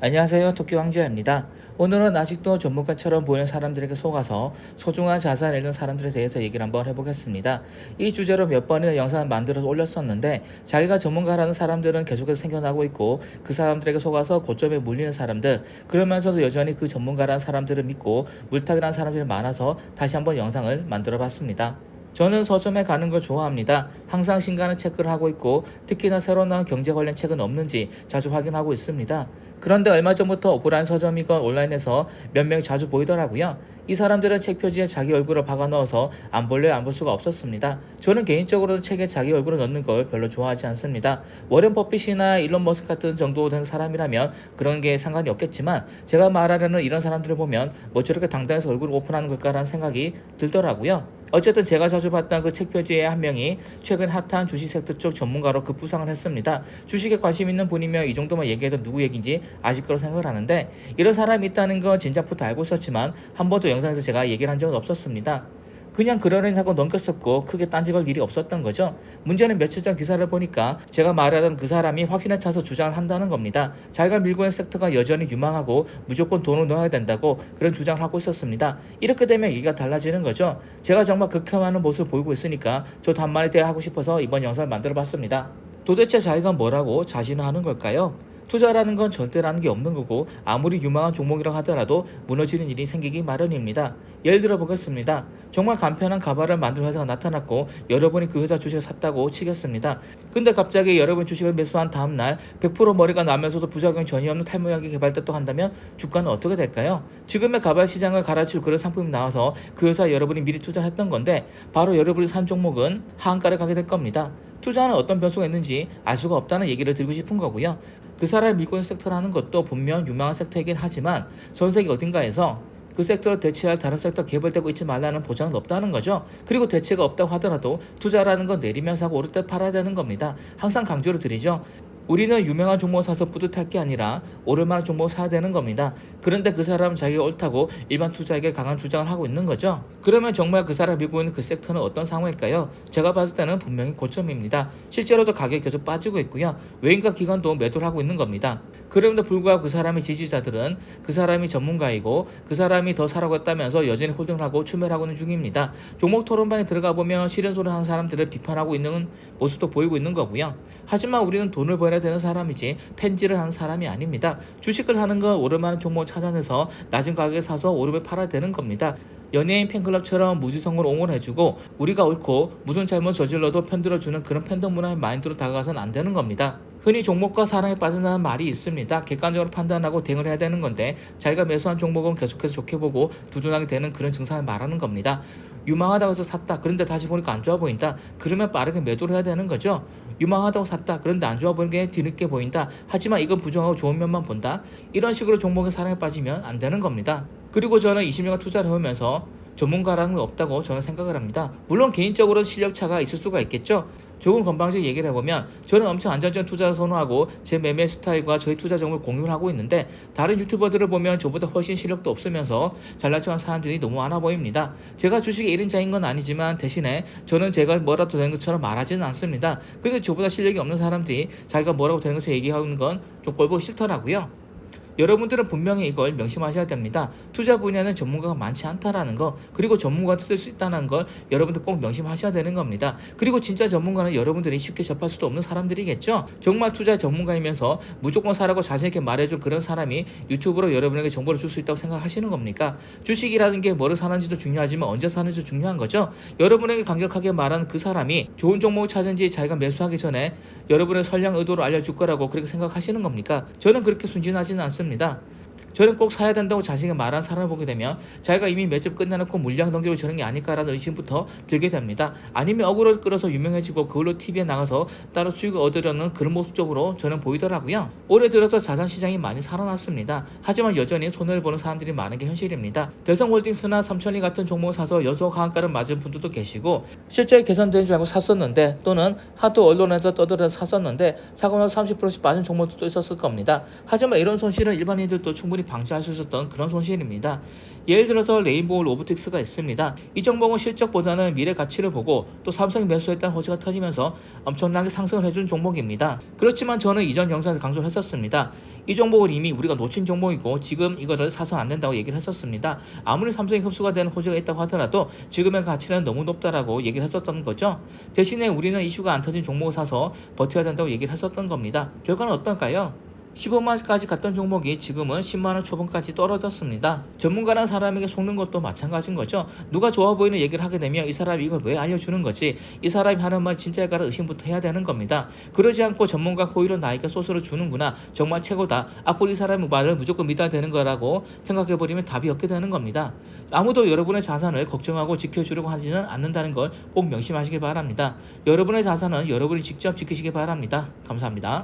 안녕하세요. 토끼 왕자입니다. 오늘은 아직도 전문가처럼 보이는 사람들에게 속아서 소중한 자산을 잃는 사람들에 대해서 얘기를 한번 해보겠습니다. 이 주제로 몇 번이나 영상을 만들어서 올렸었는데 자기가 전문가라는 사람들은 계속해서 생겨나고 있고 그 사람들에게 속아서 고점에 물리는 사람들 그러면서도 여전히 그 전문가라는 사람들을 믿고 물타기라는 사람들이 많아서 다시 한번 영상을 만들어 봤습니다. 저는 서점에 가는 걸 좋아합니다. 항상 신간을 체크를 하고 있고 특히나 새로 나온 경제 관련 책은 없는지 자주 확인하고 있습니다. 그런데 얼마 전부터 오프라인 서점이건 온라인에서 몇 명이 자주 보이더라고요. 이 사람들은 책 표지에 자기 얼굴을 박아 넣어서 안 볼래 안 볼 수가 없었습니다. 저는 개인적으로는 책에 자기 얼굴을 넣는 걸 별로 좋아하지 않습니다. 워렌 버핏이나 일론 머스크 같은 정도 된 사람이라면 그런 게 상관이 없겠지만 제가 말하려는 이런 사람들을 보면 뭐 저렇게 당당해서 얼굴을 오픈하는 걸까라는 생각이 들더라고요. 어쨌든 제가 자주 봤던 그 책 표지의 한 명이 최근 핫한 주식 섹터 쪽 전문가로 급부상을 했습니다. 주식에 관심 있는 분이면 이 정도만 얘기해도 누구 얘기인지 아실 거로 생각을 하는데 이런 사람이 있다는 건 진작부터 알고 있었지만 한 번도 영상에서 제가 얘기를 한 적은 없었습니다. 그냥 그러려니 하고 넘겼었고 크게 딴지걸 일이 없었던 거죠. 문제는 며칠 전 기사를 보니까 제가 말하던 그 사람이 확신에 차서 주장을 한다는 겁니다. 자기가 밀고 있는 섹터가 여전히 유망하고 무조건 돈을 넣어야 된다고 그런 주장을 하고 있었습니다. 이렇게 되면 얘기가 달라지는 거죠. 제가 정말 극혐하는 모습을 보이고 있으니까 저도 한마디 대하고 싶어서 이번 영상을 만들어 봤습니다. 도대체 자기가 뭐라고 자신을 하는 걸까요? 투자라는 건 절대라는 게 없는 거고 아무리 유망한 종목이라 하더라도 무너지는 일이 생기기 마련입니다. 예를 들어 보겠습니다. 정말 간편한 가발을 만드는 회사가 나타났고 여러분이 그 회사 주식을 샀다고 치겠습니다. 근데 갑자기 여러분 주식을 매수한 다음날 100% 머리가 나면서도 부작용이 전혀 없는 탈모약이 개발됐다고 한다면 주가는 어떻게 될까요? 지금의 가발 시장을 갈아치울 그런 상품이 나와서 그 회사 여러분이 미리 투자했던 건데 바로 여러분이 산 종목은 하한가를 가게 될 겁니다. 투자는 어떤 변수가 있는지 알 수가 없다는 얘기를 드리고 싶은 거고요. 그 밀고 있는 섹터라는 것도 분명 유망한 섹터이긴 하지만 전 세계 어딘가에서 그 섹터를 대체할 다른 섹터 개발되고 있지 말라는 보장은 없다는 거죠. 그리고 대체가 없다고 하더라도 투자라는 건 내리면서 하고 오를 때 팔아야 되는 겁니다. 항상 강조를 드리죠. 우리는 유명한 종목 사서 뿌듯할 게 아니라 오를 만한 종목 사야 되는 겁니다. 그런데 그 사람은 자기가 옳다고 일반 투자에게 강한 주장을 하고 있는 거죠. 그러면 정말 그 사람이 밀고 있는 그 섹터는 어떤 상황일까요? 제가 봤을 때는 분명히 고점입니다. 실제로도 가격이 계속 빠지고 있고요. 외인과 기관도 매도를 하고 있는 겁니다. 그럼에도 불구하고 그 사람의 지지자들은 그 사람이 전문가이고 그 사람이 더 사라고 했다면서 여전히 홀딩을 하고 추멸하고 있는 중입니다. 종목 토론방에 들어가 보면 싫은 소리 하는 사람들을 비판하고 있는 모습도 보이고 있는 거고요. 하지만 우리는 돈을 벌어야 되는 사람이지 펜지를 하는 사람이 아닙니다. 주식을 하는 건 오르만한 종목을 찾아내서 낮은 가격에 사서 오르면 팔아야 되는 겁니다. 연예인 팬클럽처럼 무지성으로 옹호해주고 우리가 옳고 무슨 잘못 저질러도 편들어주는 그런 팬덤 문화의 마인드로 다가가서는 안 되는 겁니다. 흔히 종목과 사랑에 빠진다는 말이 있습니다. 객관적으로 판단하고 대응을 해야 되는 건데 자기가 매수한 종목은 계속해서 좋게 보고 두둔하게 되는 그런 증상을 말하는 겁니다. 유망하다고 해서 샀다. 그런데 다시 보니까 안 좋아 보인다. 그러면 빠르게 매도를 해야 되는 거죠. 유망하다고 샀다. 그런데 안 좋아 보이는 게 뒤늦게 보인다. 하지만 이건 부정하고 좋은 면만 본다. 이런 식으로 종목의 사랑에 빠지면 안 되는 겁니다. 그리고 저는 20년간 투자를 해오면서 전문가라는 건 없다고 저는 생각을 합니다. 물론 개인적으로 실력 차가 있을 수가 있겠죠. 조금 건방지게 얘기를 해보면 저는 엄청 안전적 투자를 선호하고 제 매매 스타일과 저희 투자 정보를 공유를 하고 있는데 다른 유튜버들을 보면 저보다 훨씬 실력도 없으면서 잘난 척한 사람들이 너무 많아 보입니다. 제가 주식의 1인자인 건 아니지만 대신에 저는 제가 뭐라도 되는 것처럼 말하지는 않습니다. 그런데 저보다 실력이 없는 사람들이 자기가 뭐라고 되는 것을 얘기하는 건 좀 꼴보기 싫더라고요. 여러분들은 분명히 이걸 명심하셔야 됩니다. 투자 분야는 전문가가 많지 않다라는 거, 그리고 전문가도 쓸수 있다는 걸 여러분들 꼭 명심하셔야 되는 겁니다. 그리고 진짜 전문가는 여러분들이 쉽게 접할 수도 없는 사람들이겠죠. 정말 투자 전문가이면서 무조건 사라고 자신있게 말해줄 그런 사람이 유튜브로 여러분에게 정보를 줄 수 있다고 생각하시는 겁니까? 주식이라는 게 뭐를 사는지도 중요하지만 언제 사는지도 중요한 거죠. 여러분에게 강력하게 말하는 그 사람이 좋은 종목을 찾은지 자기가 매수하기 전에 여러분의 선량 의도를 알려줄 거라고 그렇게 생각하시는 겁니까? 저는 그렇게 순진하지는 않습니다. 있습니다. 저는 꼭 사야 된다고 자신이 말한 사람을 보게 되면 자기가 이미 몇집 끝내놓고 물량 넘기고 저런 게 아닐까라는 의심부터 들게 됩니다. 아니면 억울을 끌어서 유명해지고 그걸로 TV에 나가서 따로 수익을 얻으려는 그런 모습 적으로 저는 보이더라고요. 올해 들어서 자산 시장이 많이 살아났습니다. 하지만 여전히 손해를 보는 사람들이 많은 게 현실입니다. 대성홀딩스나 삼천리 같은 종목을 사서 연속 하한가를 맞은 분들도 계시고 실제 개선되는 줄 알고 샀었는데 또는 하도 언론에서 떠들어서 샀었는데 사고 나서 30%씩 빠진 종목도 있었을 겁니다. 하지만 이런 손실은 일반인들도 충분히 방지할 수 있었던 그런 손실입니다. 예를 들어서 레인보우 로보틱스가 있습니다. 이 종목은 실적보다는 미래 가치를 보고 또 삼성이 매수했다는 호재가 터지면서 엄청나게 상승을 해준 종목입니다. 그렇지만 저는 이전 영상에서 강조를 했었습니다. 이 종목은 이미 우리가 놓친 종목이고 지금 이거를 사선 안 된다고 얘기를 했었습니다. 아무리 삼성이 흡수가 되는 호재가 있다고 하더라도 지금의 가치는 너무 높다라고 얘기를 했었던 거죠. 대신에 우리는 이슈가 안 터진 종목을 사서 버텨야 된다고 얘기를 했었던 겁니다. 결과는 어떨까요? 15만까지 갔던 종목이 지금은 10만원 초반까지 떨어졌습니다. 전문가란 사람에게 속는 것도 마찬가지인 거죠. 누가 좋아 보이는 얘기를 하게 되면 이 사람이 이걸 왜 알려주는 거지? 이 사람이 하는 말이 진짜일까를 의심부터 해야 되는 겁니다. 그러지 않고 전문가 호의로 나에게 소스를 주는구나. 정말 최고다. 앞으로 이 사람의 말을 무조건 믿어야 되는 거라고 생각해버리면 답이 없게 되는 겁니다. 아무도 여러분의 자산을 걱정하고 지켜주려고 하지는 않는다는 걸 꼭 명심하시기 바랍니다. 여러분의 자산은 여러분이 직접 지키시기 바랍니다. 감사합니다.